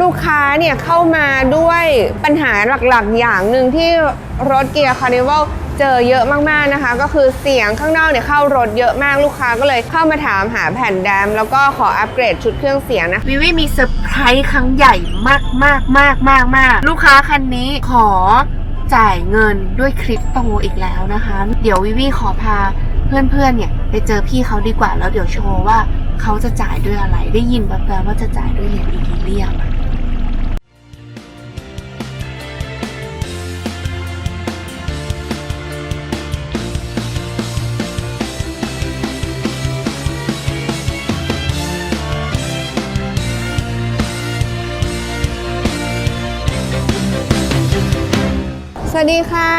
ลูกค้าเนี่ยเข้ามาด้วยปัญหาหลักๆ อย่างหนึ่งที่รถเกียร์คาร์นิวัลเจอเยอะมากๆนะคะ ก็คือเสียงข้างนอกเนี่ยเข้ารถเยอะมากลูกค้าก็เลยเข้ามาถามหาแผ่นแดม แล้วก็ขออัปเกรดชุดเครื่องเสียงนะวิวิมีเซอร์ไพรส์ครั้งใหญ่มากมากมากมากมากลูกค้าคันนี้ขอจ่ายเงินด้วยคริปโตอีกแล้วนะคะ เดี๋ยววิวิขอพาเพื่อนๆเนี่ยไปเจอพี่เขาดีกว่าแล้วเดี๋ยวโชว์ว่า เขาจะจ่ายด้วยอะไร ได้ยินแบบๆว่าจะจ่ายด้วยเหรียญอีทีเรียม วัสดีค่ะ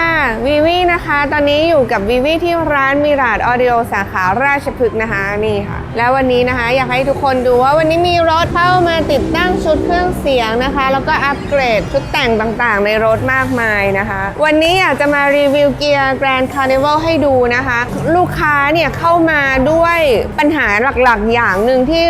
วีวีนะคะ ตอนนี้อยู่กับวีวีที่ร้านมิราดออดิโอสาขาราชพฤกษ์นะคะนี่ค่ะ แล้ววันนี้นะคะ อยากให้ทุกคนดูว่าวันนี้มีรถเข้ามาติดตั้งชุดเครื่องเสียงนะคะ แล้วก็อัปเกรดชุดแต่งต่างๆ ในรถมากมายนะคะ วันนี้อยากจะมารีวิวเกียร์แกรนด์คาร์นิวัลให้ดูนะคะ ลูกค้าเนี่ยเข้ามาด้วยปัญหาหลักๆ อย่างหนึ่งที่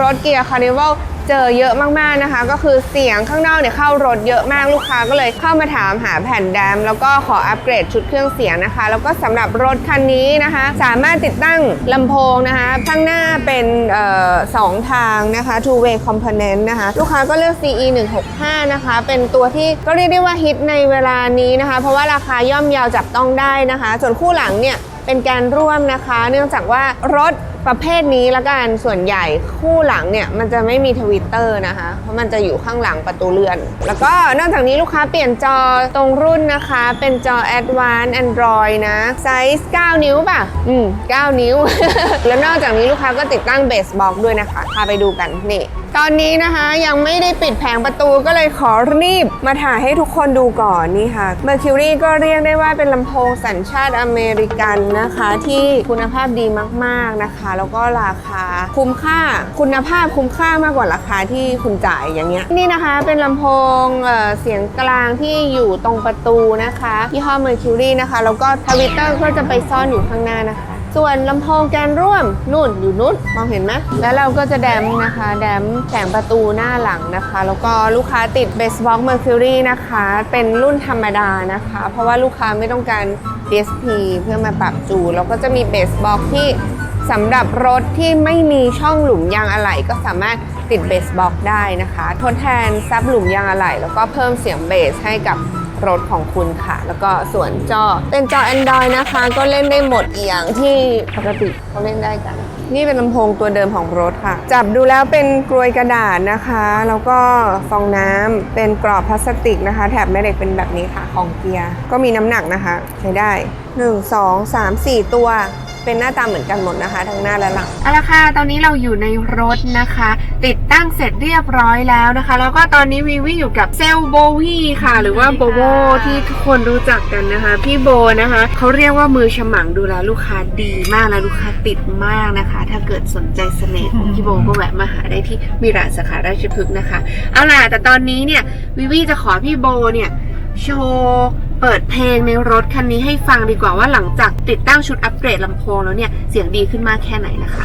รถเกียร์คาร์นิวัล เจอเยอะมากๆนะคะ ก็คือเสียงข้างนอกเนี่ยเข้ารถเยอะมากลูกค้าก็เลยเข้ามาถามหาแผ่นแดม แล้วก็ขออัปเกรดชุดเครื่องเสียงนะคะ แล้วก็สำหรับรถคันนี้นะคะ สามารถติดตั้งลำโพงนะคะข้างหน้าเป็นเอ่อสองทางนะคะ two way component นะคะ ลูกค้าก็เลือก CE 165นะคะ เป็นตัวที่ก็เรียกได้ว่าฮิตในเวลานี้นะคะ เพราะว่าราคาย่อมเยาวจับต้องได้นะคะ ส่วนคู่หลังเนี่ยเป็นการร่วมนะคะ เนื่องจากว่ารถ ประเภทนี้ละกันส่วนใหญ่คู่หลังเนี่ยมันจะไม่มีทวิตเตอร์นะคะ เพราะมันจะอยู่ข้างหลังประตูเรือน แล้วก็นอกจากนี้ลูกค้าเปลี่ยนจอตรงรุ่นนะคะ เป็นจอ Advanced Android นะไซส์ 9 นิ้วป่ะ อืม 9 นิ้ว แล้วนอกจากนี้ลูกค้าก็ติดตั้งเบสบ็อกด้วยนะคะ พาไปดูกันนี่ตอนนี้นะคะยังไม่ได้ปิดแผงประตูก็เลยขอรีบมาถ่ายให้ทุกคนดูก่อนนี่ค่ะ Mercury ก็เรียกได้ว่าเป็นลำโพงสัญชาติอเมริกันนะคะ ที่คุณภาพดีมาก ๆนะคะแล้วก็ราคาคุ้มค่าคุณภาพคุ้มค่ามากกว่าราคาที่คุณจ่ายอย่างเงี้ยนี่นะคะเป็นลำโพงเอ่อเสียงกลางที่อยู่ตรงประตูนะคะยี่ห้อ Mercury นะคะ แล้วก็ทวิตเตอร์ก็จะไปซ่อนอยู่ข้างหน้านะคะ ส่วนลำโพงแกนร่วมนู่นอยู่นู่นมองเห็นไหมแล้วเราก็จะแดมนะคะ แดมแสงประตูหน้าหลังนะคะ แล้วก็ลูกค้าติด b a s e Box Mercury นะคะ เป็นรุ่นธรรมดานะคะ เพราะว่าลูกค้าไม่ต้องการ DSP เพื่อมาปรับจู แล้วก็จะมี b a s e Box ที่ สำหรับรถที่ไม่มีช่องหลุมยางอะไหล่ก็สามารถติดเบสบ็อกได้นะคะ ทดแทนซับหลุมยางอะไหล่แล้วก็เพิ่มเสียงเบสให้กับรถของคุณค่ะ แล้วก็ส่วนจอเป็นจอ Android นะคะ ก็เล่นได้หมดอย่างที่ปกติเขาเล่นได้กัน นี่เป็นลำโพงตัวเดิมของรถค่ะ จับดูแล้วเป็นกรวยกระดาษนะคะ แล้วก็ฟองน้ำเป็นกรอบพลาสติกนะคะ แถบแม่เหล็กเป็นแบบนี้ค่ะ ของเกียร์ ก็มีน้ำหนักนะคะ ใช้ได้ 1 2 3 4 ตัว เป็นหน้าตาเหมือนกันหมดนะคะทั้งหน้าและหลังเอาละค่ะตอนนี้เราอยู่ในรถนะคะ ติดตั้งเสร็จเรียบร้อยแล้วนะคะ แล้วก็ตอนนี้วิวิอยู่กับเซลโบวีค่ะ หรือว่าโบโบที่ทุกคนรู้จักกันนะคะ พี่โบนะคะเขาเรียกว่ามือฉมังดูแลลูกค้าดีมากและลูกค้าติดมากนะคะ ถ้าเกิดสนใจเสน่ห์ของพี่โบก็แวะมาหาได้ที่มิราสาขาราชพฤกษ์นะคะเอาล่ะแต่ตอนนี้เนี่ยวิวิจะขอพี่โบเนี่ยโชว์ เปิดเพลงในรถคันนี้ให้ฟังดีกว่าว่าหลังจากติดตั้งชุดอัปเกรดลำโพงแล้วเนี่ย เสียงดีขึ้นมากแค่ไหนนะคะ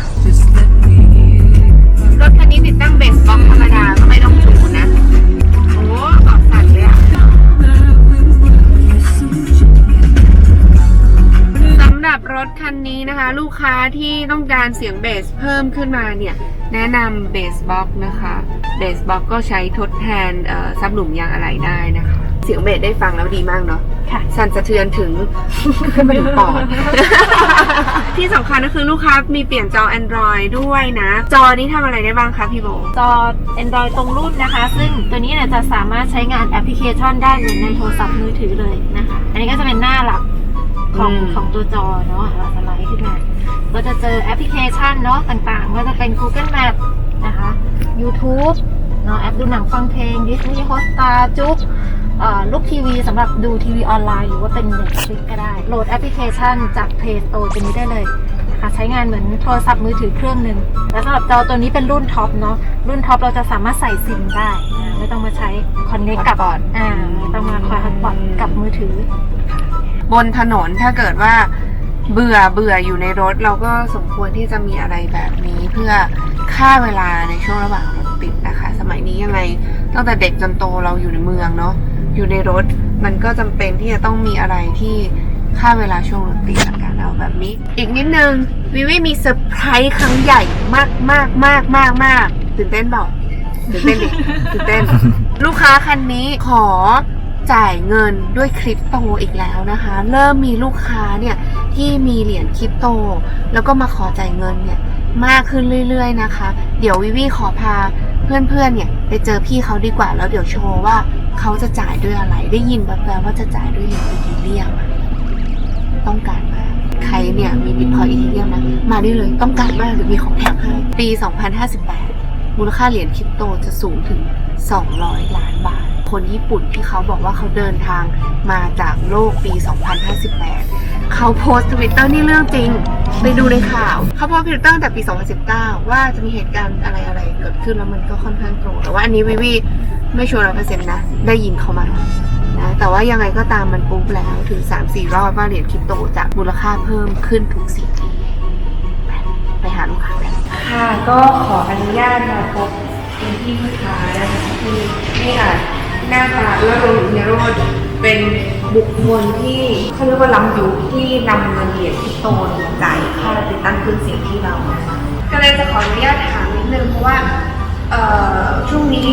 รถคันนี้ติดตั้งเบสบ็อกธรรมดาก็ไม่ต้องจูนนะ โอ้ออกสั่นเลยอะสำหรับรถคันนี้นะคะ ลูกค้าที่ต้องการเสียงเบสเพิ่มขึ้นมาเนี่ย แนะนำเบสบ็อกนะคะ เบสบ็อกก็ใช้ทดแทนซับหลุมยางอะไรได้นะคะ เสียงเบสได้ฟังแล้วดีมากเนาะค่ะ สั่นสะเทือนถึง ขึ้นมาถึงปอด ที่สำคัญก็คือลูกค้ามีเปลี่ยนจอ Android ด้วยนะ จอนี้ทำอะไรได้บ้างคะพี่โบ จอ Android ตรงรุ่นนะคะ ซึ่งตัวนี้เนี่ยจะสามารถใช้งานแอปพลิเคชันได้เหมือนในโทรศัพท์มือถือเลยนะคะ อันนี้ก็จะเป็นหน้าหลักของอืม ของตัวจอเนาะเราสไลด์ขึ้นมาก็จะเจอแอปพลิเคชันเนาะต่างๆ ก็จะเป็น Google Map นะคะ YouTube เนาะแอปดูหนังฟังเพลง Disney Hotstar จุ๊กเอ่อ ลูกทีวีสำหรับดูทีวีออนไลน์ หรือว่าเป็น Netflix ก็ได้ โหลดแอปพลิเคชันจาก Play Store ตัวนี้ได้เลยนะคะใช้งานเหมือนโทรศัพท์มือถือเครื่องหนึ่งแล้วสำหรับจอตัวนี้เป็นรุ่นท็อปเนาะรุ่นท็อปเราจะสามารถใส่ซิมได้อ่าไม่ต้องมาใช้คอนเนคกับ Hotspot อ่าไม่ต้องมาคอยฮอตพอตกับมือถือ บนถนนถ้าเกิดว่าเบื่อเบื่ออยู่ในรถเราก็สมควรที่จะมีอะไรแบบนี้เพื่อฆ่าเวลาในช่วงระหว่างรถติดนะคะ สมัยนี้ยังไงตั้งแต่เด็กจนโตเราอยู่ในเมืองเนาะ อยู่ในรถ มันก็จำเป็นที่จะต้องมีอะไรที่ค่าเวลาช่วงรถติดละกันเอาแบบนี้ อีกนิดนึงวิวิมีเซอร์ไพรส์ครั้งใหญ่มากมากมากมากมากตื่นเต้นเปล่าตื่นเต้นดิตื่นเต้น ลูกค้าคันนี้ขอจ่ายเงินด้วยคริปโตอีกแล้วนะคะ เริ่มมีลูกค้าเนี่ยที่มีเหรียญคริปโต แล้วก็มาขอจ่ายเงินเนี่ยมากขึ้นเรื่อยๆนะคะ เดี๋ยววิวิขอพา เพื่อนๆเนี่ยไปเจอพี่เขาดีกว่าแล้วเดี๋ยวโชว์ว่าเขาจะจ่ายด้วยอะไร ได้ยินแบบๆว่าจะจ่ายด้วยเหรียญอีทีเรียมต้องการมากใครเนี่ยมีบิตคอยอีทีเรียมนะมาได้เลยต้องการมากเดี๋ยวมีของแถมให้ปี 2058 มูลค่าเหรียญคริปโตจะสูงถึง 200 ล้านบาท คนญี่ปุ่นที่เขาบอกว่าเขาเดินทางมาจากโลกปี 2058 เขาโพสต์ทวิตเตอร์นี่เรื่องจริง ไปดูในข่าว เขาโพสต์ทวิตเตอร์ตั้งแต่ปี 2019 ว่าจะมีเหตุการณ์อะไรอะไรๆเกิดขึ้นแล้วมันก็ค่อนข้างตรง แต่ว่าอันนี้วิวีไม่ชัวร์ร้อยเปอร์เซ็นต์นะ ได้ยินเขามานะแต่ว่ายังไงก็ตามมันปุ๊บแล้วถึง 3-4 รอบว่าเหรียญคริปโตจะมูลค่าเพิ่มขึ้นทุกสี่ปีไปหาลูกค้ากันค่ะก็ขออนุญาตมาพบเป็นที่ลูกค้านะคะที่นี่ค่ะหน้าตาเอื้อรมเนโรด เป็นบุคคลที่เขาเรียกว่าล้ำยุคที่นำเงินเหรียญที่โตจ่ายค่าติดตั้งเครื่องเสียงที่เรานะคะก็เลยจะขออนุญาตถามนิดนึงเพราะว่าเอ่อช่วงนี้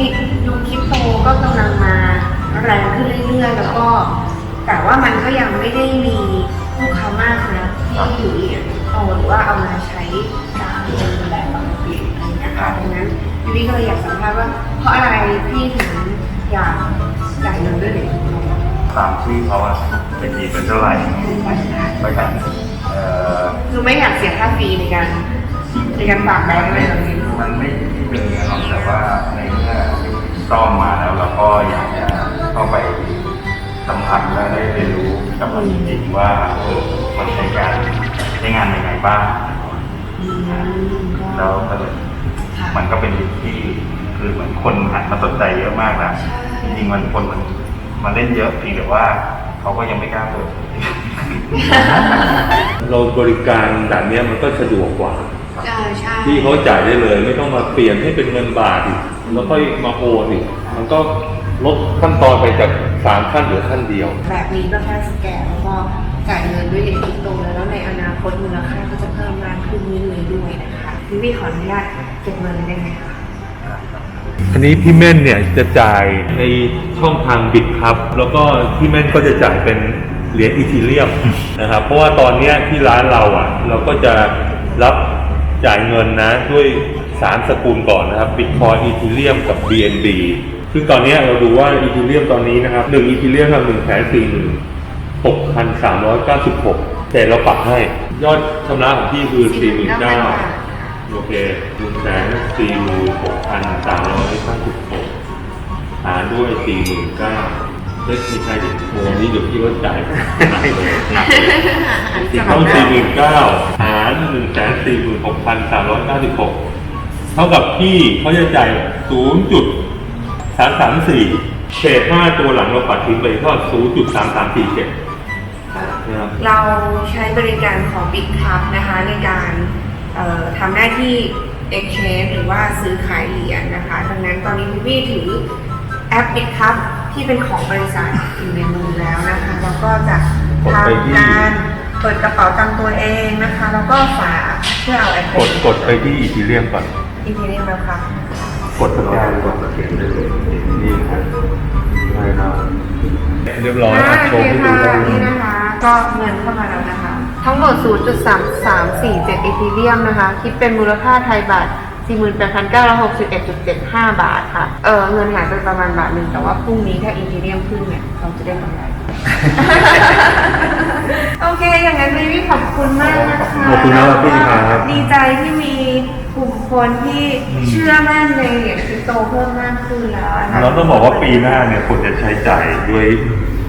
ยุคคริปโตก็กำลังมาแรงขึ้นเรื่อยๆ แล้วก็แต่ว่ามันก็ยังไม่ได้มีลูกค้ามากนะที่ถือเหรียญโตหรือว่าเอามาใช้จ่ายเป็นแบบปกติอะไรอย่างเงี้ยค่ะดังนั้นพี่วิก็เลยอยากสัมภาษณ์ว่าเพราะอะไรพี่ถึงอยากจ่ายเงินด้วยเหรียญ ตตามชื่อเขาอะเป็นทีเป็นเท่าไหร่ประกันเอ่อคือไม่อยากเสียค่าฟรีในการในการฝากแบงค์อะไรแบบนี้มันไม่เป็นอย่างนั้นหรอกแต่ว่าในเมื่อต้องมาแล้วเราก็อยากจะเข้าไปสัมผัสและได้เรียนรู้กับมันจริงๆว่าเออมันใช้การใช้งานยังไงบ้างแล้วก็เลยมันก็เป็นที่คือเหมือนคนหันมาสนใจเยอะมากนะจริงๆมันคนมัน มาเล่นเยอะเพียงแต่ว่าเขาก็ยังไม่กล้าเปิด เราบริการแบบเนี้ยมันก็สะดวกกว่า ใช่ใช่ที่เขาจ่ายได้เลย ไม่ต้องมาเปลี่ยนให้เป็นเงินบาทอีกแล้วค่อยมาโอนอีกมันก็ลดขั้นตอนไปจากสามขั้นเหลือขั้นเดียว แบบนี้ก็แค่สแกนแล้วก็จ่ายเงินด้วยเหรียญคริปโตแล้วแล้วในอนาคตมูลค่าก็จะเพิ่มมากขึ้นเรื่อยๆด้วยนะคะพี่วิขออนุญาตเก็บเงินได้ไหมคะ อันนี้พี่เม่นเนี่ยจะจ่ายในช่องทางบิตครับ แล้วก็พี่เม่นก็จะจ่ายเป็นเหรียญอีทีเรียมนะครับ เพราะว่าตอนนี้ที่ร้านเราอะ เราก็จะรับจ่ายเงินนะด้วยสามสกุลก่อนนะครับบิตคอยอีทีเรียมกับ BNB ซึ่งตอนนี้เราดูว่าอีทีเรียมตอนนี้นะครับหนึ่งอีทีเรียมทำหนึ่งแสนสี่หมื่นหกพันสามร้อยเก้าสิบหกแต่เราปรับให้ ยอดชำระของพี่คือสี่หมื่นเก้า โอเคหนึ่งแสนสี่หมื่นหกพันสามร้อยห้าสิบหกหารด้วยสี่หมื่นเก้าเล็กม่ใช่ดิโมนี้เดี๋ยวพี่ว่าจ่ายหนักเลยต้องสี่หมื่นเก้าหารหนึ่งแสนสี่หมื่นหกพันสามร้อยเก้าสิบหกเท่ากับพี่เขาจะจ่ายศูนย์จุดสามสามสี่เศษห้าตัวหลังเราปัดทิ้งไปเท่าศูนย์จุดสามสามสี่เจ็ดเราใช้บริการของ Big Club นะคะในการ ทำหน้าที่ exchange หรือว่าซื้อขายเหรียญนะคะ ดังนั้นตอนนี้พี่วี่ถือแอป Big Club ที่เป็นของบริษัทอยู่ในมือแล้วนะคะ แล้วก็จะทำการเปิดกระเป๋าตังค์ตัวเองนะคะ แล้วก็ฝากเพื่อเอาแอปกดกดไปที่อีทีเรียมก่อนอีทีเรียมแล้วค่ะกดสแกนกดเขียนได้เลยนี่ครับใช่ครับเรียบร้อยอะโชว์ให้ดูโอเคได้ค่ะเลนี่ยนะคะ ก็เงินเข้ามาแล้วนะคะ ทั้งหมด 0.3347อีทีเรียมนะคะ คิดเป็นมูลค่าไทยบาท 48,961.75 บาทค่ะ เออเงินหายไปประมาณบาทหนึ่งแต่ว่าพรุ่งนี้ถ้าอีทีเรียมขึ้นเนี่ย เราจะได้กำไร โอเค อย่างนั้นวิวิขอบคุณมากนะคะขอบคุณนะครับพี่ครับ ดีใจที่มีกลุ่มคนที่เชื่อมั่นในเหรียญคริปโตเพิ่มมากขึ้นแล้วนะคะ เราต้องบอกว่าปีหน้าเนี่ยคนจะใช้จ่ายด้วย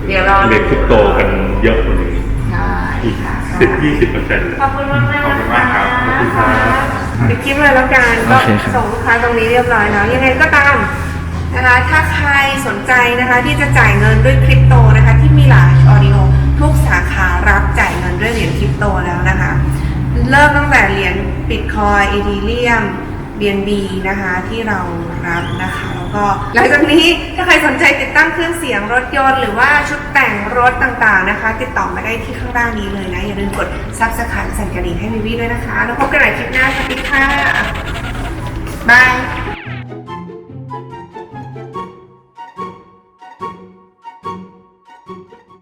เดี๋ยวเรา เหล็กคริปโตกันเยอะกว่านี้ ใช่อีกค่ะ สิบยี่สิบเปอร์เซ็นต์เลย ขอบคุณมากมากขอบคุณมากครับขอบคุณครับปิดคลิปเลยแล้วกันก็ส่งลูกค้าตรงนี้เรียบร้อยแล้วยังไงก็ตามนะคะถ้าใครสนใจนะคะที่จะจ่ายเงินด้วยคริปโตนะคะที่มีหลายออดิโอทุกสาขารับจ่ายเงินด้วยเหรียญคริปโตแล้วนะคะ เริ่มตั้งแต่เหรียญบิตคอยอีทีเรียม BNB นะคะที่เรารับนะคะแล้ว ก็หลังจากนี้ถ้าใครสนใจติดตั้งเครื่องเสียงรถยนต์หรือว่าชุดแต่งรถต่างๆนะคะ ติดต่อมาได้ที่ข้างล่างนี้เลยนะ อย่าลืมกดซับสไครต์สั่นกระดิ่งให้วิวีด้วยนะคะ แล้วพบกันใหม่คลิปหน้าสวัสดีค่ะบาย